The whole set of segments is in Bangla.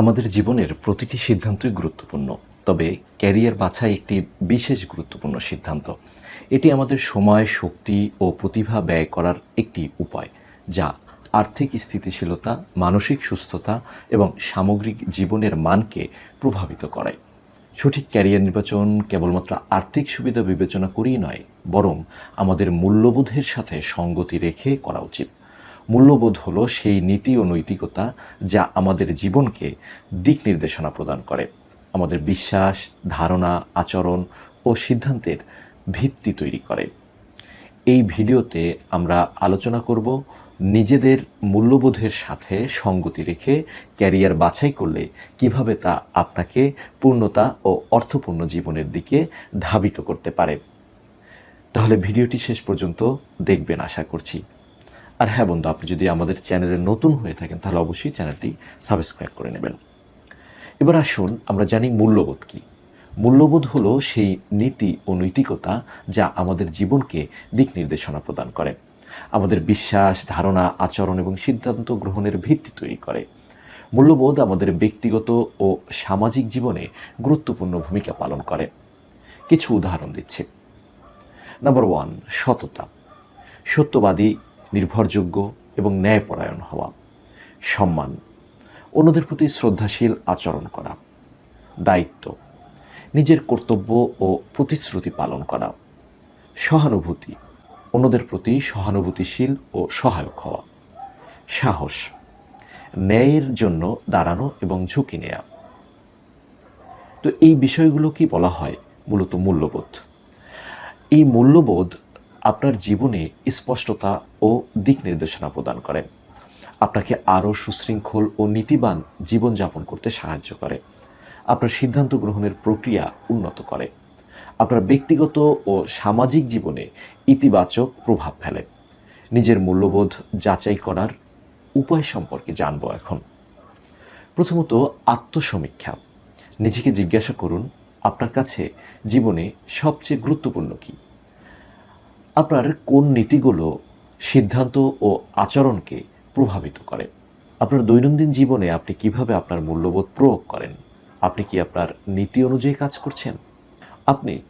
আমাদের জীবনের প্রতিটি সিদ্ধান্তই গুরুত্বপূর্ণ, তবে ক্যারিয়ার বাছাই একটি বিশেষ গুরুত্বপূর্ণ সিদ্ধান্ত। এটি আমাদের সময়, শক্তি ও প্রতিভা ব্যয় করার একটি উপায়, যা আর্থিক স্থিতিশীলতা, মানসিক সুস্থতা এবং সামগ্রিক জীবনের মানকে প্রভাবিত করে। সঠিক ক্যারিয়ার নির্বাচন কেবলমাত্র আর্থিক সুবিধা বিবেচনা করেই নয়, বরং আমাদের মূল্যবোধের সাথে সঙ্গতি রেখে করা উচিত। মূল্যবোধ হলো সেই নীতি ও নৈতিকতা যা আমাদের জীবনকে দিক নির্দেশনা প্রদান করে। আমাদের বিশ্বাস, ধারণা, আচরণ ও সিদ্ধান্তের ভিত্তি তৈরি করে। এই ভিডিওতে আমরা আলোচনা করব নিজেদের মূল্যবোধের সাথে সঙ্গতি রেখে ক্যারিয়ার বাছাই করলে কীভাবে তা আপনাকে পূর্ণতা ও অর্থপূর্ণ জীবনের দিকে ধাবিত করতে পারে। তাহলে ভিডিওটি শেষ পর্যন্ত দেখবেন, আশা করছি। আর হ্যাঁ বন্ধু, আপনি যদি আমাদের চ্যানেলে নতুন হয়ে থাকেন, তাহলে অবশ্যই চ্যানেলটি সাবস্ক্রাইব করে নেবেন। এবার আসুন, আমরা জানি মূল্যবোধ কী। মূল্যবোধ হলো সেই নীতি ও নৈতিকতা যা আমাদের জীবনকে দিক নির্দেশনা প্রদান করে। আমাদের বিশ্বাস, ধারণা, আচরণ এবং সিদ্ধান্ত গ্রহণের ভিত্তি তৈরি করে। মূল্যবোধ আমাদের ব্যক্তিগত ও সামাজিক জীবনে গুরুত্বপূর্ণ ভূমিকা পালন করে। কিছু উদাহরণ দিচ্ছে। নাম্বার ওয়ান, সততা। সত্যবাদী নির্ভরযোগ্য এবং ন্যায়পরায়ণ হওয়া। সম্মান, অন্যদের প্রতি শ্রদ্ধাশীল আচরণ করা। দায়িত্ব, নিজের কর্তব্য ও প্রতিশ্রুতি পালন করা। সহানুভূতি, অন্যদের প্রতি সহানুভূতিশীল ও সহায়ক হওয়া। সাহস, ন্যায়ের জন্য দাঁড়ানো এবং ঝুঁকি নেয়া। তো এই বিষয়গুলো কি বলা হয় মূলত মূল্যবোধ? এই মূল্যবোধ আপনার জীবনে স্পষ্টতা ও দিক নির্দেশনা প্রদান করে আপনাকে আরও সুশৃঙ্খল ও নীতিবান জীবনযাপন করতে সাহায্য করে। আপনার সিদ্ধান্ত গ্রহণের প্রক্রিয়া উন্নত করে। আপনার ব্যক্তিগত ও সামাজিক জীবনে ইতিবাচক প্রভাব ফেলে। নিজের মূল্যবোধ যাচাই করার উপায় সম্পর্কে জানব এখন। প্রথমত, আত্মসমীক্ষা। নিজেকে জিজ্ঞাসা করুন, আপনার কাছে জীবনে সবচেয়ে গুরুত্বপূর্ণ কী? আপনার কোন নীতিগুলো সিদ্ধান্ত ও আচরণকে প্রভাবিত করে? আপনার দৈনন্দিন জীবনে আপনি কীভাবে আপনার মূল্যবোধ প্রয়োগ করেন? আপনি কি আপনার নীতি অনুযায়ী কাজ করছেন? আপনি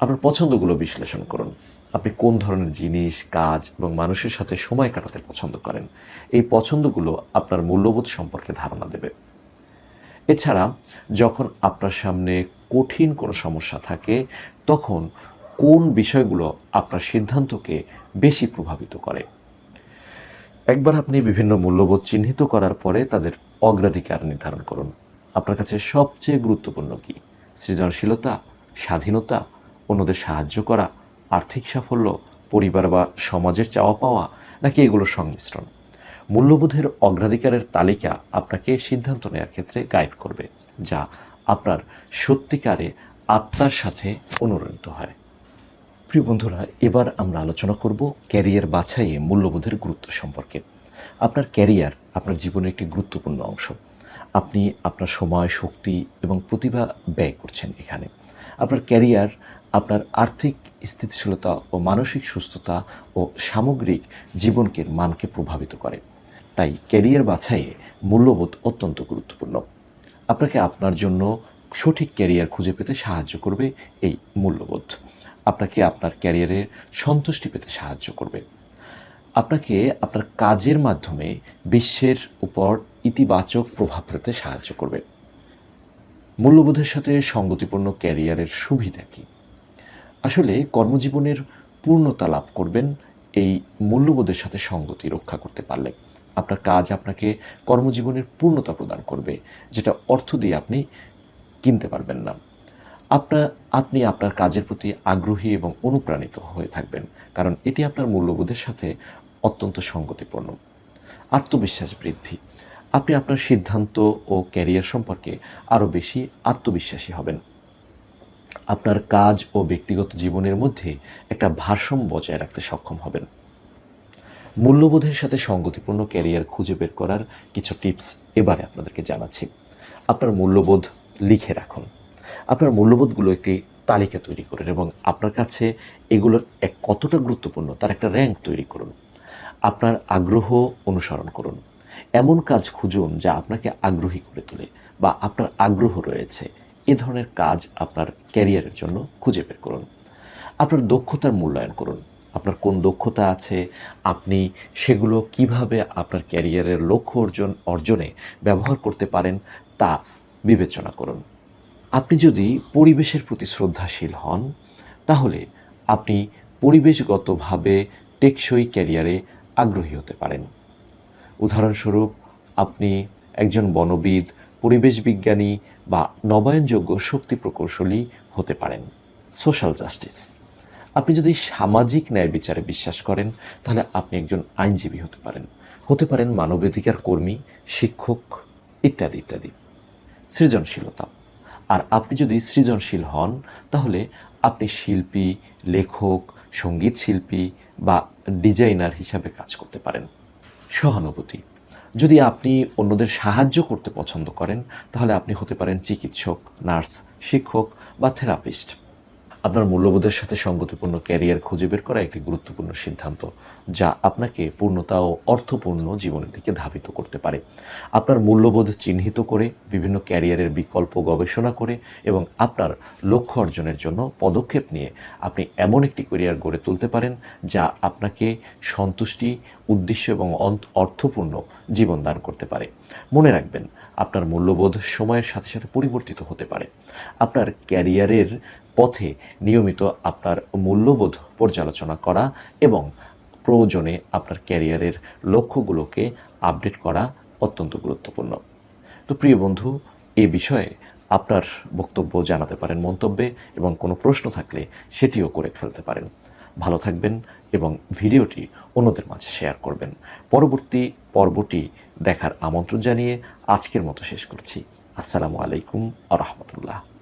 আপনার পছন্দগুলো বিশ্লেষণ করুন। আপনি কোন ধরনের জিনিস, কাজ এবং মানুষের সাথে সময় কাটাতে পছন্দ করেন? এই পছন্দগুলো আপনার মূল্যবোধ সম্পর্কে ধারণা দেবে। এছাড়া, যখন আপনার সামনে কঠিন কোনো সমস্যা থাকে, তখন কোন বিষয়গুলো আপনার সিদ্ধান্তকে বেশি প্রভাবিত করে? একবার আপনি বিভিন্ন মূল্যবোধ চিহ্নিত করার পরে তাদের অগ্রাধিকার নির্ধারণ করুন। আপনার কাছে সবচেয়ে গুরুত্বপূর্ণ কি? সৃজনশীলতা, স্বাধীনতা, অন্যদের সাহায্য করা, আর্থিক সাফল্য, পরিবার বা সমাজের চাওয়া পাওয়া, নাকি এগুলোর সংমিশ্রণ? মূল্যবোধের অগ্রাধিকারের তালিকা আপনাকে সিদ্ধান্ত নেওয়ার ক্ষেত্রে গাইড করবে, যা আপনার সত্যিকারে আত্মার সাথে অনুরণিত হয়। প্রিয় বন্ধুরা, এবার আমরা আলোচনা করব ক্যারিয়ার বাছাইয়ে মূল্যবোধের গুরুত্ব সম্পর্কে। আপনার ক্যারিয়ার আপনার জীবনের একটি গুরুত্বপূর্ণ অংশ। আপনি আপনার সময়, শক্তি এবং প্রতিভা ব্যয় করছেন এখানে। আপনার ক্যারিয়ার আপনার আর্থিক স্থিতিশীলতা ও মানসিক সুস্থতা ও সামগ্রিক জীবনকে মানকে প্রভাবিত করে। তাই ক্যারিয়ার বাছাইয়ে মূল্যবোধ অত্যন্ত গুরুত্বপূর্ণ। আপনাকে আপনার জন্য সঠিক ক্যারিয়ার খুঁজে পেতে সাহায্য করবে এই মূল্যবোধ। আপনাকে আপনার ক্যারিয়ারে সন্তুষ্টি পেতে সাহায্য করবে। আপনাকে আপনার কাজের মাধ্যমে বিশ্বের উপর ইতিবাচক প্রভাব ফেলতে সাহায্য করবে। মূল্যবোধের সাথে সঙ্গতিপূর্ণ ক্যারিয়ারের সুবিধা কী? আসলে কর্মজীবনের পূর্ণতা লাভ করবেন এই মূল্যবোধের সাথে সঙ্গতি রক্ষা করতে পারলে। আপনার কাজ আপনাকে কর্মজীবনের পূর্ণতা প্রদান করবে, যেটা অর্থ দিয়ে আপনি কিনতে পারবেন না। আপনার, আপনি আপনার কাজের প্রতি আগ্রহী এবং অনুপ্রাণিত হয়ে থাকবেন, কারণ এটি আপনার মূল্যবোধের সাথে অত্যন্ত সঙ্গতিপূর্ণ। আত্মবিশ্বাস বৃদ্ধি। আপনি আপনার সিদ্ধান্ত ও ক্যারিয়ার সম্পর্কে আরও বেশি আত্মবিশ্বাসী হবেন। আপনার কাজ ও ব্যক্তিগত জীবনের মধ্যে একটা ভারসাম্য বজায় রাখতে সক্ষম হবেন। মূল্যবোধের সাথে সঙ্গতিপূর্ণ ক্যারিয়ার খুঁজে বের করার কিছু টিপস এবারে আপনাদেরকে জানাচ্ছি। আপনার মূল্যবোধ লিখে রাখুন। আপনার মূল্যবোধগুলো একটি তালিকা তৈরি করুন এবং আপনার কাছে এগুলোর এক কতটা গুরুত্বপূর্ণ তার একটা র্যাঙ্ক তৈরি করুন। আপনার আগ্রহ অনুসরণ করুন। এমন কাজ খুঁজুন যা আপনাকে আগ্রহী করে তোলে বা আপনার আগ্রহ রয়েছে। এ ধরনের কাজ আপনার ক্যারিয়ারের জন্য খুঁজে বের করুন। আপনার দক্ষতার মূল্যায়ন করুন। আপনার কোন দক্ষতা আছে? আপনি সেগুলো কীভাবে আপনার ক্যারিয়ারের লক্ষ্য অর্জন, অর্জনে ব্যবহার করতে পারেন তা বিবেচনা করুন। আপনি যদি পরিবেশের প্রতি শ্রদ্ধাশীল হন, তাহলে আপনি পরিবেশগতভাবে টেকসই ক্যারিয়ারে আগ্রহী হতে পারেন। উদাহরণস্বরূপ, আপনি একজন বনবিদ, পরিবেশ বিজ্ঞানী বা নবায়নযোগ্য শক্তি প্রকৌশলী হতে পারেন। Social justice. আপনি যদি সামাজিক ন্যায় বিচারে বিশ্বাস করেন, তাহলে আপনি একজন আইনজীবী হতে পারেন। হতে পারেন মানবাধিকার কর্মী, শিক্ষক, ইত্যাদি ইত্যাদি। সৃজনশীলতা। আর আপনি যদি সৃজনশীল হন, তাহলে আপনি শিল্পী, লেখক, সংগীত শিল্পী বা ডিজাইনার হিসাবে কাজ করতে পারেন। সহানুভূতি। যদি আপনি অন্যদের সাহায্য করতে পছন্দ করেন, তাহলে আপনি হতে পারেন চিকিৎসক, নার্স, শিক্ষক বা থেরাপিস্ট। আপনার মূল্যবোধের সাথে সঙ্গতিপূর্ণ ক্যারিয়ার খুঁজে বের করা একটি গুরুত্বপূর্ণ সিদ্ধান্ত, যা আপনাকে পূর্ণতা ও অর্থপূর্ণ জীবনের দিকে ধাবিত করতে পারে। আপনার মূল্যবোধ চিহ্নিত করে, বিভিন্ন ক্যারিয়ারের বিকল্প গবেষণা করে এবং আপনার লক্ষ্য অর্জনের জন্য পদক্ষেপ নিয়ে আপনি এমন একটি ক্যারিয়ার গড়ে তুলতে পারেন, যা আপনাকে সন্তুষ্টি, উদ্দেশ্য এবং অর্থপূর্ণ জীবন দান করতে পারে। মনে রাখবেন, আপনার মূল্যবোধ সময়ের সাথে সাথে পরিবর্তিত হতে পারে। আপনার ক্যারিয়ারের পথে নিয়মিত আপনার মূল্যবোধ পর্যালোচনা করা এবং প্রয়োজনে আপনার ক্যারিয়ারের লক্ষ্যগুলোকে আপডেট করা অত্যন্ত গুরুত্বপূর্ণ। তো প্রিয় বন্ধু, এ বিষয়ে আপনার বক্তব্য জানাতে পারেন মন্তব্যে এবং কোনো প্রশ্ন থাকলে সেটিও করে ফেলতে পারেন। ভালো থাকবেন এবং ভিডিওটি অন্যদের মাঝে শেয়ার করবেন। পরবর্তী পর্বটি দেখার আমন্ত্রণ জানিয়ে আজকের মতো শেষ করছি। আসসালামু আলাইকুম আ রহমতুল্লাহ।